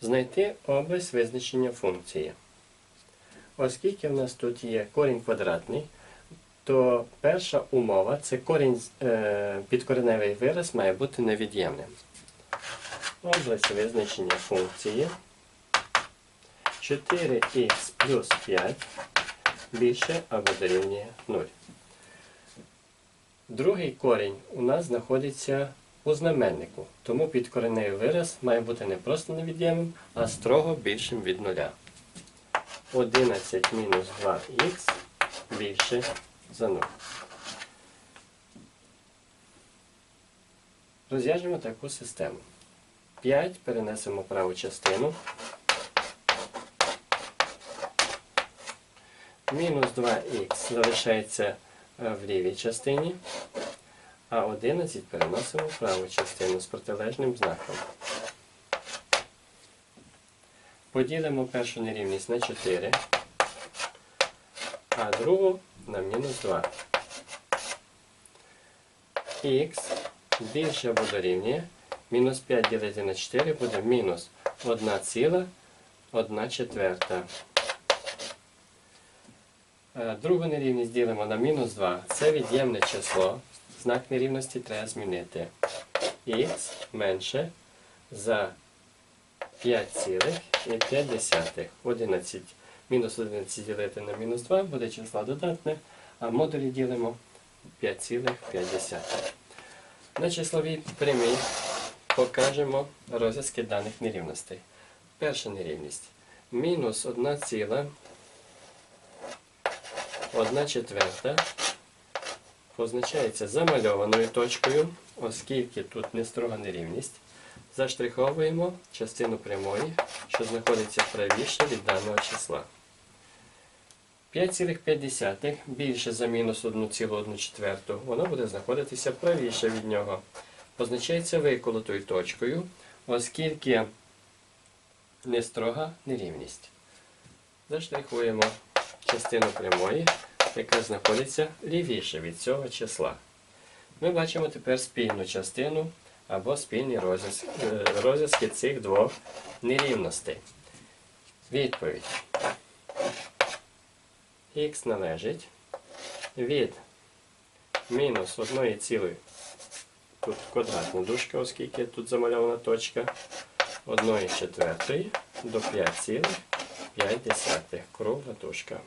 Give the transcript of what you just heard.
Знайти область визначення функції. Оскільки в нас тут є корінь квадратний, то перша умова це корінь, е, підкореневий вираз має бути невід'ємним. Область визначення функції 4х плюс 5 більше або дорівнює 0. Другий корінь у нас знаходиться у знаменнику, тому підкореневий вираз має бути не просто невід'ємним, а строго більшим від нуля. 11 мінус 2х більше за 0. Розв'яжемо таку систему. 5 перенесемо праву частину. Мінус 2х залишається е, в лівій частині, а 11 переносимо в праву частину з протилежним знаком. Поділимо першу нерівність на 4, а другу на мінус 2. Х більше або дорівнює. Мінус 5 ділити на 4 буде мінус 1 ціла 1 четверта. Е, Другу нерівність ділимо на мінус 2. Це від'ємне число. Знак нерівності треба змінити. Х менше за 5,5. 11. Мінус 11 ділити на мінус 2 буде число додатне, а модулі ділимо 5,5. На числовій прямій покажемо розв'язки даних нерівностей. Перша нерівність. Мінус 1 ціла 1 четверта позначається замальованою точкою, оскільки тут не строга нерівність. Заштриховуємо частину прямої, що знаходиться правіше від даного числа. 5,5 більше за мінус 1,1 воно буде знаходитися правіше від нього. Позначається виколотою точкою, оскільки не строга нерівність. Заштрихуємо частину прямої, яка знаходиться лівіше від цього числа. Ми бачимо тепер спільну частину або спільні розв'язки, е, розв'язки цих двох нерівностей. Відповідь. Х належить від мінус 1 цілої, тут квадратна дужка, оскільки тут замальована точка, 1 четвертої до 5,5 кругла дужка.